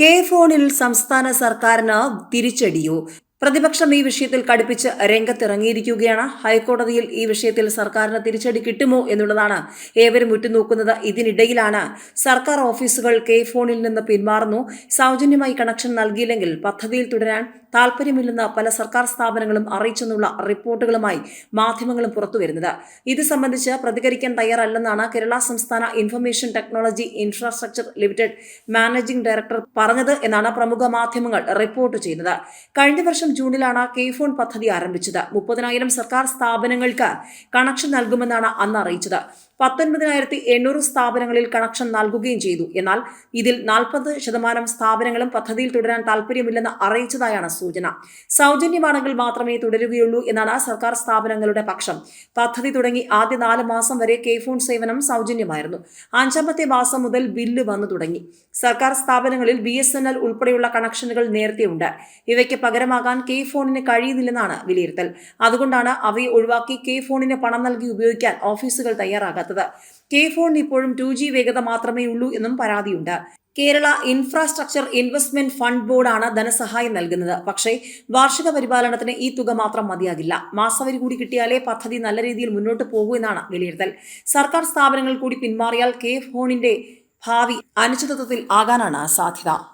K ഫോണിൽ സംസ്ഥാന സർക്കാരിന് തിരിച്ചടിയോ? പ്രതിപക്ഷം ഈ വിഷയത്തിൽ കടുപ്പിച്ച് രംഗത്തിറങ്ങിയിരിക്കുകയാണ്. ഹൈക്കോടതിയിൽ ഈ വിഷയത്തിൽ സർക്കാരിന് തിരിച്ചടി കിട്ടുമോ എന്നുള്ളതാണ് ഏവരും ഉറ്റുനോക്കുന്നത്. ഇതിനിടയിലാണ് സർക്കാർ ഓഫീസുകൾ കെ ഫോണിൽ നിന്ന് പിന്മാറുന്നു. സൗജന്യമായി കണക്ഷൻ നൽകിയില്ലെങ്കിൽ പദ്ധതിയിൽ തുടരാൻ താൽപ്പര്യമില്ലെന്ന് പല സർക്കാർ സ്ഥാപനങ്ങളും അറിയിച്ചെന്നുള്ള റിപ്പോർട്ടുകളുമായി മാധ്യമങ്ങളും പുറത്തുവരുന്നത്. ഇത് സംബന്ധിച്ച് പ്രതികരിക്കാൻ തയ്യാറല്ലെന്നാണ് കേരള സംസ്ഥാന information technology infrastructure limited managing director പറഞ്ഞത് എന്നാണ് പ്രമുഖ മാധ്യമങ്ങൾ റിപ്പോർട്ട് ചെയ്യുന്നത്. കഴിഞ്ഞ വർഷം ജൂണിലാണ് കെ ഫോൺ പദ്ധതി ആരംഭിച്ചത്. മുപ്പതിനായിരം സർക്കാർ സ്ഥാപനങ്ങൾക്ക് കണക്ഷൻ നൽകുമെന്നാണ് അന്ന് അറിയിച്ചത്. പത്തൊൻപതിനായിരത്തി എണ്ണൂറ് സ്ഥാപനങ്ങളിൽ കണക്ഷൻ നൽകുകയും ചെയ്തു. എന്നാൽ ഇതിൽ നാൽപ്പത് ശതമാനം സ്ഥാപനങ്ങളും പദ്ധതിയിൽ തുടരാൻ താൽപ്പര്യമില്ലെന്ന് അറിയിച്ചതായാണ് സൂചന. സൗജന്യമാണെങ്കിൽ മാത്രമേ തുടരുകയുള്ളൂ എന്നാണ് സർക്കാർ സ്ഥാപനങ്ങളുടെ പക്ഷം. പദ്ധതി തുടങ്ങി ആദ്യ നാല് മാസം വരെ കെ ഫോൺ സേവനം സൗജന്യമായിരുന്നു. അഞ്ചാമത്തെ മാസം മുതൽ ബില്ല് വന്നു തുടങ്ങി. സർക്കാർ സ്ഥാപനങ്ങളിൽ ബി എസ് എൻ എൽ ഉൾപ്പെടെയുള്ള കണക്ഷനുകൾ നേരത്തെയുണ്ട് ഇവയ്ക്ക് പകരമാകാൻ കെ ഫോണിന് കഴിയുന്നില്ലെന്നാണ് വിലയിരുത്തൽ. അതുകൊണ്ടാണ് അവയെ ഒഴിവാക്കി കെ ഫോണിന് പണം നൽകി ഉപയോഗിക്കാൻ ഓഫീസുകൾ തയ്യാറാകാത്തത്. കെ ഫോണിന് ഇപ്പോഴും ടു ജി വേഗത മാത്രമേ ഉള്ളൂ എന്നും പരാതിയുണ്ട്. കേരള ഇൻഫ്രാസ്ട്രക്ചർ ഇൻവെസ്റ്റ്മെന്റ് ഫണ്ട് ബോർഡാണ് ധനസഹായം നൽകുന്നത്. പക്ഷേ വാർഷിക പരിപാലനത്തിന് ഈ തുക മാത്രം മതിയാകില്ല. മാസവരി കൂടി കിട്ടിയാലേ പദ്ധതി നല്ല രീതിയിൽ മുന്നോട്ട് പോകൂ എന്നാണ് വിലയിരുത്തൽ. സർക്കാർ സ്ഥാപനങ്ങൾ കൂടി പിന്മാറിയാൽ കെ ഫോണിന്റെ ഭാവി അനിശ്ചിതത്വത്തിൽ ആകാനാണ് സാധ്യത.